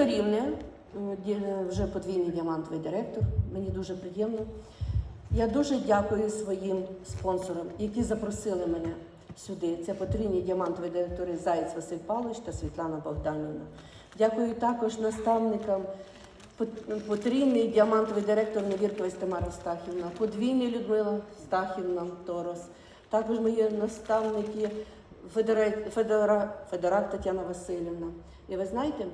Місто Рівне, е, вже подвійний діамантовий директор. Мені дуже приємно. Я дуже дякую своїм спонсорам, які запросили мене сюди. Це потрійні діамантові директори Заєць Василь Павлович та Світлана Богданівна. Дякую також наставникам. Пот- Потрійний діамантовий директор Невірковець Тамара Стахівна, подвійний Людмила Стахівна Торос. Також мої наставники Федора, Федора, Федорак Тетяна Васильівна. І ви знаєте,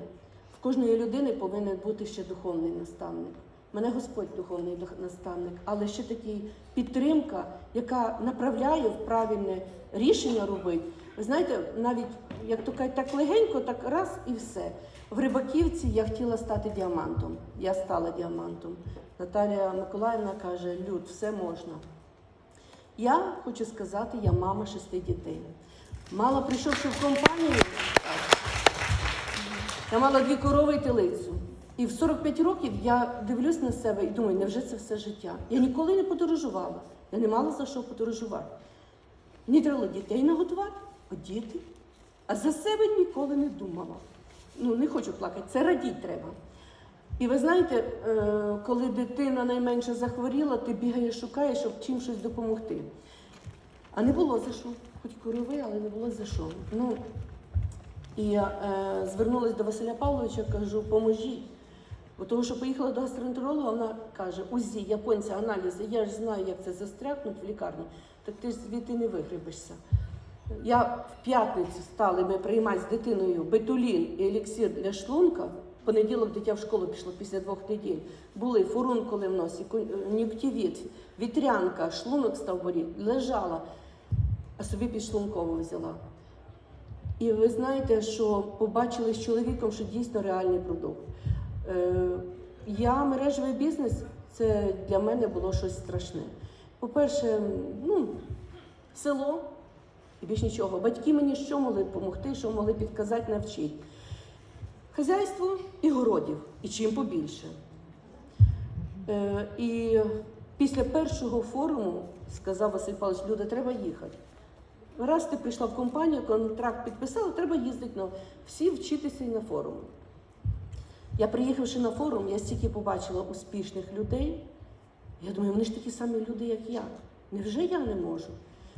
кожної людини повинен бути ще духовний наставник. Мене Господь духовний наставник, але ще такий підтримка, яка направляє в правильне рішення робити. Ви знаєте, навіть як то кажуть, так легенько, так раз і все. В Рибаківці я хотіла стати діамантом. Я стала діамантом. Наталія Миколаївна каже: Люд, все можна. Я хочу сказати, я мама шести дітей. Мала прийшовши в компанію, я мала дві корови і телицю. І в 45 років я дивлюсь на себе і думаю, невже це все життя? Я ніколи не подорожувала. Я не мала за що подорожувати. Мені треба дітей наготувати, одіти. А за себе ніколи не думала. Ну, не хочу плакати, це радіть треба. І ви знаєте, е, коли дитина найменше захворіла, ти бігаєш, шукаєш, щоб чим щось допомогти. А не було за що. Хоч корови, але не було за що. Ну, і е, звернулася до Василя Павловича, кажу, поможіть. Бо що поїхала до гастроентеролога, вона каже, УЗІ, японці, аналізи, я ж знаю, як це застрягнуть в лікарні, так ти ж звідти не вигребешся. Я в п'ятницю стали ми приймати з дитиною бетулін і еліксир для шлунка. Понеділок дитя в школу пішло після двох неділь. Були фурункули в носі, ку- вітрянка, шлунок став боліти, лежала, а собі підшлунково взяла. І ви знаєте, що побачили з чоловіком, що дійсно реальний продукт. Е, я мережевий бізнес це для мене було щось страшне. По-перше, ну, село і більш нічого. Батьки мені що могли допомогти, що могли підказати, навчити. Хазяйство і городів, і чим побільше. Е, і після першого форуму сказав Василь Павлович, Люда, треба їхати. Раз ти прийшла в компанію, контракт підписала, треба їздити на всі вчитися і на форум. Я приїхавши на форум, я стільки побачила успішних людей. Я думаю, вони ж такі самі люди, як я. Невже я не можу?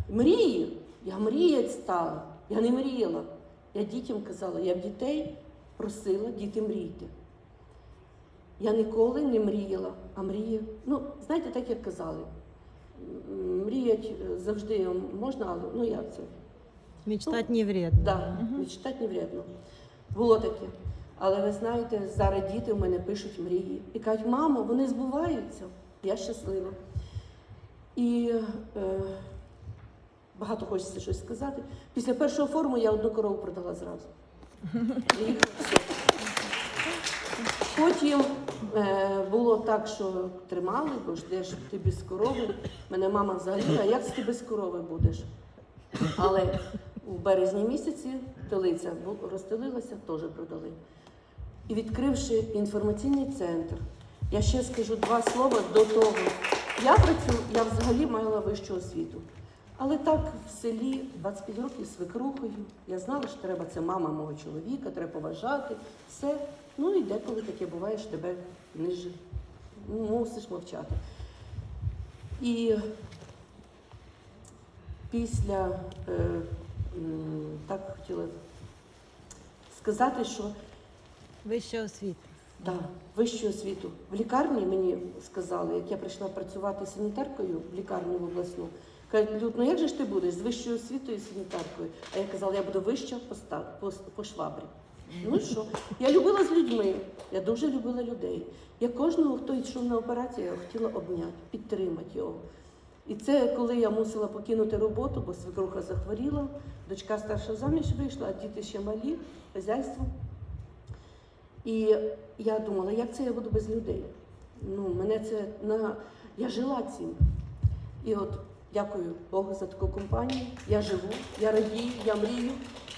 Мрії. Я мріять стала. Я не мріяла. Я дітям казала, я в дітей просила, діти мрійте. Я ніколи не мріяла, а мріяла. Ну, знаєте, так як казали. М, Мріять е, завжди можна, але ну як це? Мечтать не вредно. Да, мечтати не вредно. Було таке. Але ви знаєте, зараз діти в мене пишуть мрії і кажуть, мамо, вони збуваються. Я щаслива. І е, багато хочеться щось сказати. Після першого форуму я одну корову продала зразу. І все. Потім е, було так, що тримали, бо ж де ж ти без корови. Мене мама взагалі, а як ти без корови будеш? Але у березні місяці телиця розстелилася, теж продали. І відкривши інформаційний центр, я ще скажу два слова до того. Я працюю, я взагалі мала вищу освіту. Але так в селі 25 років з свекрухою. Я знала, що треба це мама мого чоловіка, треба поважати. Все. Ну і деколи таке буває, що тебе ниже. Мусиш мовчати. І після е, так хотіла сказати, що Вища освіта. да, вищу освіту. В лікарні мені сказали, як я прийшла працювати санітаркою в лікарню в обласну, кажуть, Люд, ну як же ж ти будеш з вищою освітою і санітаркою? А я казала, я буду вища по, по, по швабрі. Ну і що? Я любила з людьми, я дуже любила людей. Я кожного, хто йшов на операцію, я хотіла обняти, підтримати його. І це коли я мусила покинути роботу, бо свекруха захворіла, дочка старша заміж вийшла, а діти ще малі, хазяйство. І я думала, як це я буду без людей? Ну, мене це на я жила цим. І от дякую Богу за таку компанію. Я живу, я радію, я мрію.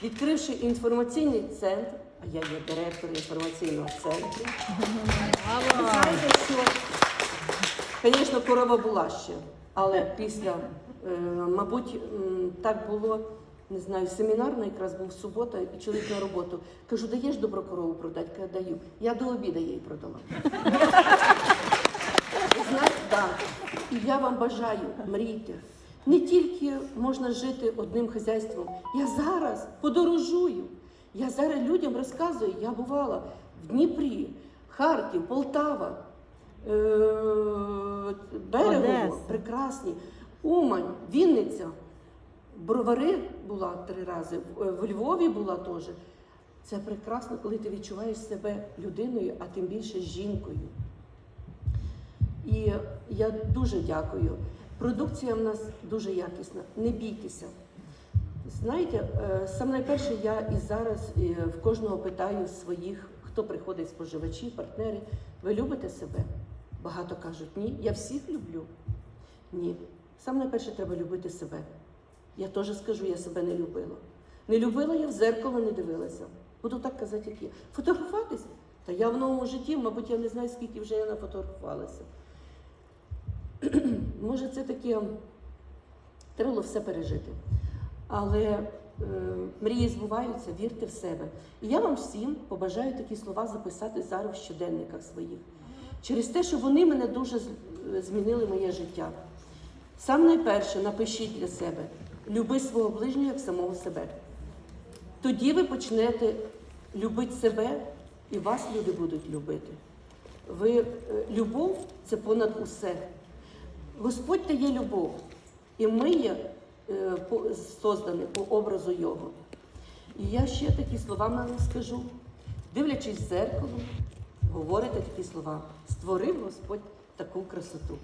Відкривши інформаційний центр, я є директор інформаційного центру. Знаєте, що, звісно, корова була ще, але після, е, мабуть, так було не знаю, семінарна якраз був субота, і чоловік на роботу. Кажу, даєш добро корову продати? Каже, даю. Я до обіду її продала. Знаєте, так. І я вам бажаю, мрійте. Не тільки можна жити одним хазяйством. Я зараз подорожую. Я зараз людям розказую, я бувала в Дніпрі, Харків, Полтава, е- Берегово, прекрасні, Умань, Вінниця. Бровари була три рази, в- в Львові була теж. Це прекрасно, коли ти відчуваєш себе людиною, а тим більше жінкою. І я дуже дякую. Продукція в нас дуже якісна. Не бійтеся. Знаєте, е, саме найперше, я і зараз е, в кожного питаю своїх, хто приходить споживачі, партнери. Ви любите себе? Багато кажуть, ні. Я всіх люблю. Ні. Саме найперше треба любити себе. Я теж скажу, я себе не любила. Не любила я в зеркало не дивилася. Буду так казати, як є. Фотографуватись? Та я в новому житті, мабуть, я не знаю, скільки вже я нафотографувалася. Може, це таке треба було все пережити. Але е, мрії збуваються, вірте в себе. І я вам всім побажаю такі слова записати зараз в щоденниках своїх. Через те, що вони мене дуже змінили моє життя. Сам найперше напишіть для себе: люби свого ближнього як самого себе. Тоді ви почнете любити себе, і вас люди будуть любити. Ви, е, любов це понад усе. Господь дає любов, і ми є е, по- образу Його. І я ще такі слова вам скажу. Дивлячись в зеркало, говорите такі слова. Створив Господь таку красоту.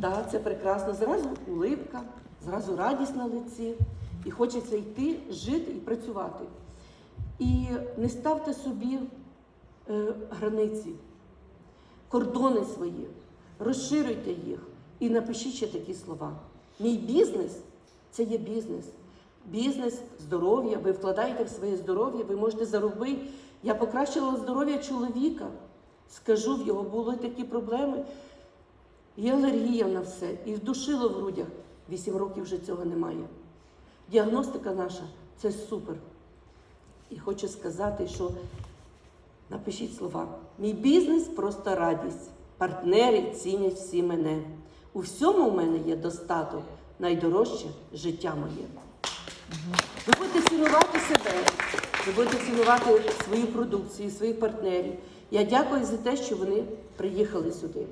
Так, це прекрасно. Зразу уливка, зразу радість на лиці. І хочеться йти, жити і працювати. І не ставте собі е, границі, кордони свої, розширюйте їх і напишіть ще такі слова. Мій бізнес це є бізнес. Бізнес, здоров'я, ви вкладаєте в своє здоров'я, ви можете заробити. Я покращила здоров'я чоловіка. Скажу, в його були такі проблеми. Є алергія на все, і вдушило в грудях. Вісім років вже цього немає. Діагностика наша це супер. І хочу сказати, що напишіть слова. Мій бізнес просто радість. Партнери цінять всі мене. У всьому в мене є достаток. Найдорожче життя моє. Ви будете цінувати себе, ви будете цінувати свою продукцію, своїх партнерів. Я дякую за те, що вони приїхали сюди.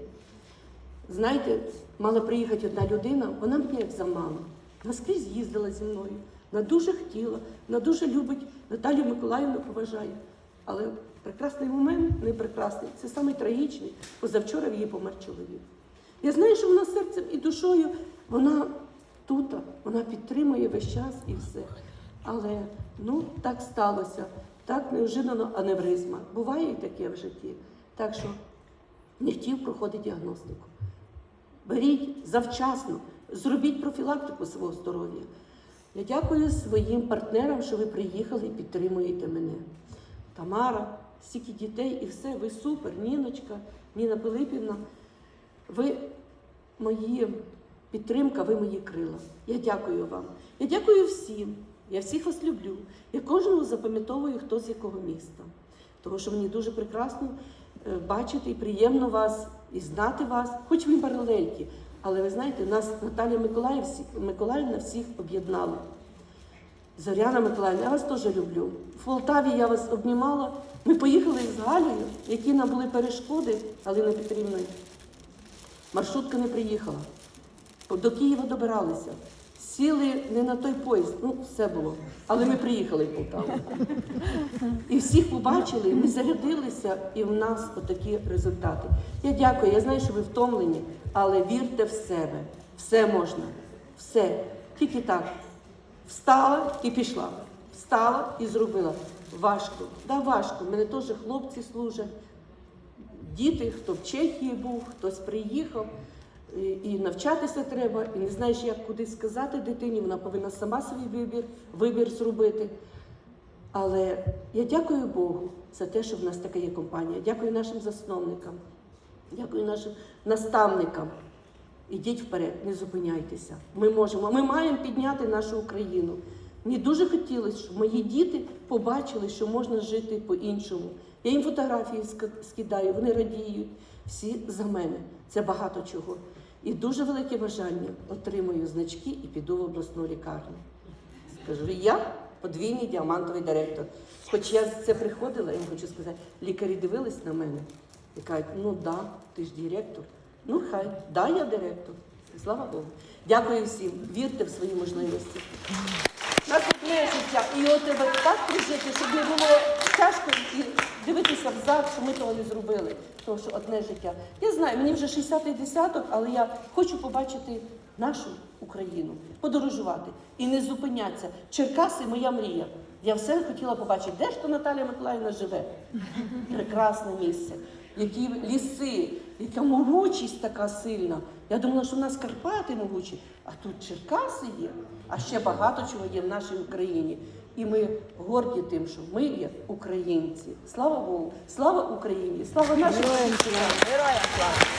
Знаєте, мала приїхати одна людина, вона мені як за маму. Вона скрізь їздила зі мною. Вона дуже хотіла, вона дуже любить Наталію Миколаївну поважає. Але прекрасний момент, не прекрасний, це самий трагічний. Позавчора в її помер чоловік. Я знаю, що вона серцем і душою, вона тут, вона підтримує весь час і все. Але ну так сталося, так неожиданно аневризма. Буває і таке в житті. Так що не хотів проходити діагностику. Беріть завчасно, зробіть профілактику свого здоров'я. Я дякую своїм партнерам, що ви приїхали і підтримуєте мене. Тамара, стільки дітей і все, ви супер, Ніночка, Ніна Пилипівна. Ви мої підтримка, ви мої крила. Я дякую вам. Я дякую всім. Я всіх вас люблю. Я кожного запам'ятовую, хто з якого міста. Тому що мені дуже прекрасно е, бачити і приємно вас і знати вас, хоч ви паралельки. Але ви знаєте, нас Миколаїв, Миколаївна всіх об'єднала. Зоряна Миколаївна, я вас теж люблю. В Полтаві я вас обнімала. Ми поїхали з Галею, які нам були перешкоди, Алина Петрівна. Маршрутка не приїхала. До Києва добиралися. Сіли не на той поїзд, ну все було. Але ми приїхали в Полтаву. І всіх побачили, ми зарядилися, і в нас отакі результати. Я дякую, я знаю, що ви втомлені, але вірте в себе. Все можна. Все. Тільки так. Встала і пішла. Встала і зробила. Важко. Да, важко. Мене теж хлопці служать. Діти, хто в Чехії був, хтось приїхав. І, навчатися треба, і не знаєш, як куди сказати дитині, вона повинна сама свій вибір, вибір зробити. Але я дякую Богу за те, що в нас така є компанія. Дякую нашим засновникам, дякую нашим наставникам. Ідіть вперед, не зупиняйтеся. Ми можемо, ми маємо підняти нашу Україну. Мені дуже хотілося, щоб мої діти побачили, що можна жити по-іншому. Я їм фотографії скидаю, вони радіють всі за мене. Це багато чого. І дуже велике бажання отримую значки і піду в обласну лікарню. Скажу, я подвійний діамантовий директор. Хоч я це приходила, я хочу сказати, лікарі дивились на мене і кажуть, ну да, ти ж директор. Ну хай, да, я директор. Слава Богу. Дякую всім. Вірте в свої можливості. Життя, і його треба так прожити, щоб не було тяжко і дивитися взад, що ми того не зробили. Тому що одне життя. Я знаю, мені вже 60-й десяток, але я хочу побачити нашу Україну, подорожувати і не зупинятися. Черкаси моя мрія. Я все хотіла побачити, де ж то Наталія Миколаївна живе. Прекрасне місце. Які ліси, яка могучість така сильна. Я думала, що в нас Карпати могучі, а тут Черкаси є, а ще багато чого є в нашій Україні. І ми горді тим, що ми є українці. Слава Богу, слава Україні, слава нашій Героям Україні. Героям слава!